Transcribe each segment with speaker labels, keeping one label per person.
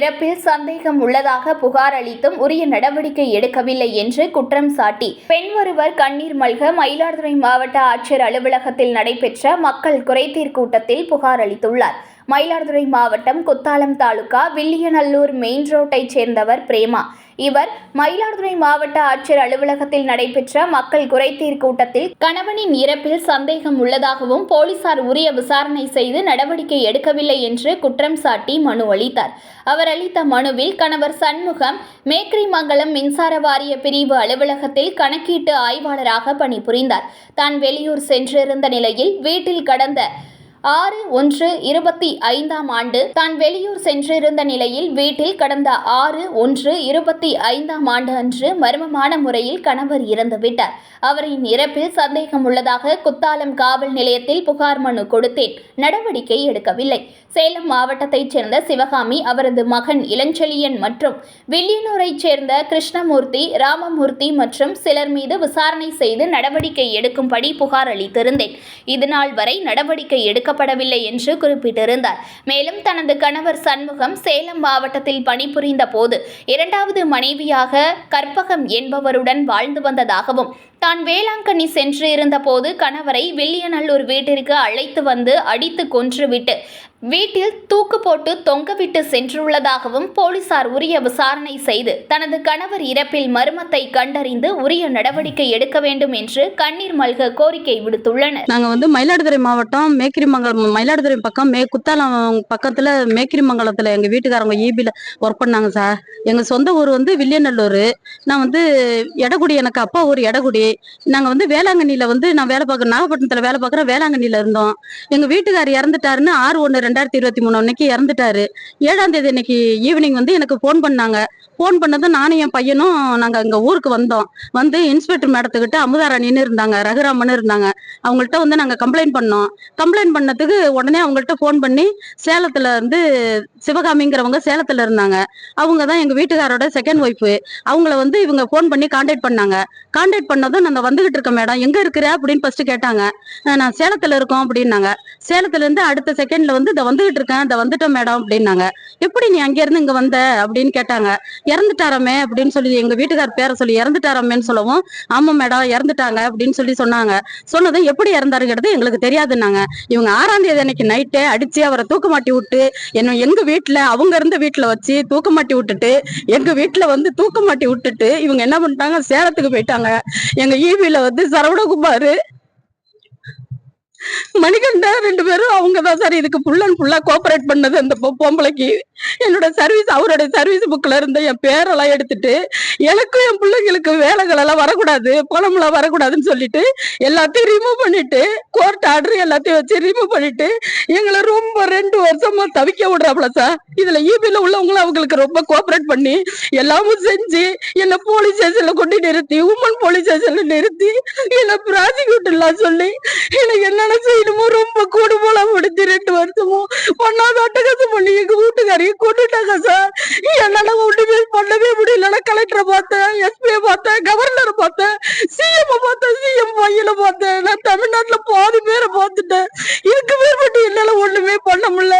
Speaker 1: இறப்பில் சந்தேகம் உள்ளதாக புகார் அளித்தும் உரிய நடவடிக்கை எடுக்கவில்லை என்று குற்றம் சாட்டி பெண் ஒருவர் கண்ணீர் மல்க மயிலாடுதுறை மாவட்ட ஆட்சியர் அலுவலகத்தில் நடைபெற்ற மக்கள் குறைதீர் கூட்டத்தில் புகார் அளித்துள்ளார். மயிலாடுதுறை மாவட்டம் குத்தாலம் தாலுகா வில்லியநல்லூர் மெயின் ரோட்டைச் சேர்ந்தவர் பிரேமா. இவர் மயிலாடுதுறை மாவட்ட ஆட்சியர் அலுவலகத்தில் நடைபெற்ற மக்கள் குறைதீர் கூட்டத்தில் கணவனின் இறப்பில் சந்தேகம் உள்ளதாகவும் போலீசார் உரிய விசாரணை செய்து நடவடிக்கை எடுக்கவில்லை என்று குற்றம் சாட்டி மனு அளித்தார். அவர் அளித்த மனுவில் கணவர் சண்முகம் மேக்கரிமங்கலம் மின்சார வாரிய பிரிவு அலுவலகத்தில் கணக்கீட்டு ஆய்வாளராக பணிபுரிந்தார். தான் வெளியூர் சென்றிருந்த நிலையில் வீட்டில் கடந்த ஆறு ஒன்று இருபத்தி ஐந்தாம் ஆண்டு தான் வெளியூர் சென்றிருந்த நிலையில் வீட்டில் கடந்த ஆறு ஒன்று இருபத்தி ஐந்தாம் ஆண்டு அன்று மர்மமான முறையில் கணவர் இறந்துவிட்டார் அவரின் இறப்பில் சந்தேகம் உள்ளதாக குத்தாலம் காவல் நிலையத்தில் புகார் மனு கொடுத்தேன். நடவடிக்கை எடுக்கவில்லை. சேலம் மாவட்டத்தைச் சேர்ந்த சிவகாமி அவரது மகன் இளஞ்செழியன் மற்றும் வில்லியனூரைச் சேர்ந்த கிருஷ்ணமூர்த்தி ராமமூர்த்தி மற்றும் சிலர் மீது விசாரணை செய்து நடவடிக்கை எடுக்கும்படி புகார் அளித்திருந்தேன். இதுநாள் வரை நடவடிக்கை எடுக்க எடுக்கப்படவில்லை என்று குறிப்பிட்டிருந்தார். மேலும் தனது கணவர் சண்முகம் சேலம் மாவட்டத்தில் பணிபுரிந்த போது இரண்டாவது மனைவியாக கற்பகம் என்பவருடன் வாழ்ந்து வந்ததாகவும் தான் வேளாங்கண்ணி சென்று இருந்தபோது கணவரை வில்லியநல்லூர் வீட்டிற்கு அழைத்து வந்து அடித்து கொன்றுவிட்டு வீட்டில் தூக்கு போட்டு தொங்கவிட்டு சென்றுள்ளதாகவும் போலீசார் உரிய விசாரணை செய்து தனது கணவர் இறப்பில் மர்மத்தை கண்டறிந்து உரிய நடவடிக்கை எடுக்க வேண்டும் என்று கண்ணீர் மல்க கோரிக்கை விடுத்துள்ளனர்.
Speaker 2: நாங்க வந்து மயிலாடுதுறை மாவட்டம் மேக்கிரிமங்கலம் மயிலாடுதுறை பக்கம் மே குத்தாலம் பக்கத்துல மேக்கிரிமங்கலத்துல எங்க வீட்டுக்காரங்க ஈபில ஒர்க் பண்ணாங்க சார் எங்க சொந்த ஊர் வந்து வில்லியநல்லூர். நான் வந்து எடகுடி எனக்கு அப்பா ஊர் எடகுடி. நாங்க வந்து வேளாங்கண்ணியில வந்து நான் வேலை பார்க்கறேன் நாகப்பட்டினத்துல வேலை பார்க்குறேன் வேளாங்கண்ணில இருந்தோம். எங்க வீட்டுக்கார் இறந்துட்டாருன்னு ஆறு ஒன்று ரெண்டாயிரத்தி இருபத்தி மூணு அன்னைக்கு இறந்துட்டாரு. ஏழாம் தேதி அன்னைக்கு ஈவினிங் வந்து எனக்கு ஃபோன் பண்ணாங்க. ஃபோன் பண்ணதும் நானும் என் பையனும் நாங்க அங்க ஊருக்கு வந்தோம். வந்து இன்ஸ்பெக்டர் மேடத்துக்கிட்ட அமுதாராணின்னு இருந்தாங்க ரகுராமன் இருந்தாங்க. அவங்கள்ட்ட வந்து நாங்க கம்ப்ளைண்ட் பண்ணோம். கம்ப்ளைண்ட் பண்ணதுக்கு உடனே அவங்கள்ட்ட ஃபோன் பண்ணி சேலத்துல இருந்து சிவகாமிங்கிறவங்க சேலத்துல இருந்தாங்க. அவங்க தான் எங்க வீட்டுக்காரோட செகண்ட் ஒய்ஃபு அவங்கள வந்து இவங்க ஃபோன் பண்ணி கான்டாக்ட் பண்ணாங்க. காண்டாக்ட் பண்ணதும் நான் வந்துகிட்டு இருக்கேன் மேடம் எங்க இருக்கிற? அப்படின்னு ஃபர்ஸ்ட் கேட்டாங்க. நான் சேலத்துல இருக்கோம் அப்படின்னாங்க. சேலத்துல இருந்து அடுத்த செகண்ட்ல வந்து இதை வந்துகிட்டு இருக்கேன். இதை வந்துட்டோம் மேடம் அப்படின்னாங்க. எப்படி நீ அங்க இருந்து இங்க வந்த? அப்படின்னு கேட்டாங்க. இறந்துட்டாரமே அப்படின்னு சொல்லி எங்க வீட்டுக்கார் பேரை சொல்லி இறந்துட்டாரமேன்னு சொல்லவும் ஆமா மேடம் இறந்துட்டாங்க அப்படின்னு சொல்லி சொன்னாங்க. சொன்னதும் எப்படி இறந்தாருங்கிறது எங்களுக்கு தெரியாதுன்னாங்க. இவங்க ஆறாம் தேதி அன்னைக்கு நைட்டே அடிச்சு அவரை தூக்க மாட்டி விட்டு என்ன எங்க வீட்டுல அவங்க இருந்த வீட்டுல வச்சு தூக்க மாட்டி விட்டுட்டு எங்க வீட்டுல வந்து தூக்க மாட்டி விட்டுட்டு இவங்க என்ன பண்ணிட்டாங்க? சேலத்துக்கு போயிட்டாங்க. எங்க ஈவில வந்து சரவணகுமார். மணிகண்டா ரெண்டு பேரும் அவங்க தான் சார் இதுக்கு ஃபுல் அண்ட் ஃபுல்லா கோஆப்ரேட் பண்ணது அந்த பொம்பளைக்கு. என்னோட சர்வீஸ் அவரோட சர்வீஸ் புக்ல இருந்த என் பேரெல்லாம் எடுத்துட்டு எனக்கும் என் பிள்ளைங்களுக்கு வேலைகள் எல்லாம் வரக்கூடாது பணம்லாம் வரக்கூடாதுன்னு சொல்லிட்டு எல்லாத்தையும் ரிமூவ் பண்ணிட்டு கோர்ட் ஆர்டர் எல்லாத்தையும் வச்சு ரிமூவ் பண்ணிட்டு எங்களை ரொம்ப ரெண்டு வருஷமா தவிக்க விடுறாப்ல சார் இதுல ஈபில உள்ளவங்களும் அவங்களுக்கு ரொம்ப கோஆப்ரேட் பண்ணி எல்லாமும் செஞ்சு என்ன போலீஸ் ஸ்டேஷன்ல கொண்டு நிறுத்தி உமன் போலீஸ் ஸ்டேஷன்ல நிறுத்தி என்ன ப்ராசிக்யூட்டர்லாம் சொல்லி எனக்கு என்ன செய்யணுமோ? ரொம்ப கூடு போல முடிஞ்சு ரெண்டு வருஷமும் பண்ணாத அட்டகாசம் பண்ணி எங்க வீட்டுக்காரையும் கொண்டுட்டாங்க சார். என்னால ஒண்ணுமே பண்ணவே முடியலன்னா கலெக்டரை பார்த்தேன் எஸ்பியை பார்த்தேன் கவர்னரை பார்த்தேன் சிஎம் பார்த்தேன் சிஎம் பையில பார்த்தேன் நான் தமிழ்நாட்டுல பாதி பேரை பார்த்துட்டேன். இதுக்கு மேற்பட்டு என்னால ஒண்ணுமே பண்ண முடியல.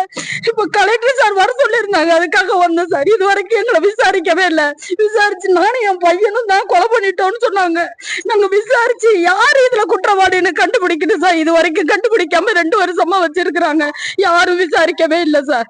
Speaker 2: இப்ப கலெக்டர் சார் வர சொல்லியிருந்தாங்க. அதுக்காக வந்தேன் சார். இது வரைக்கும் எங்களை விசாரிக்கவே இல்லை. விசாரிச்சு நானும் என் பையனும் தான் கொலை பண்ணிட்டோம்னு சொன்னாங்க. நாங்க விசாரிச்சு யாரு இதுல குற்றவாளின்னு கண்டுபிடிக்கணும் சார். இது வரைக்கும் கண்டுபிடிக்காம ரெண்டு வருஷமா வச்சிருக்கிறாங்க. யாரும் விசாரிக்கவே இல்ல சார்.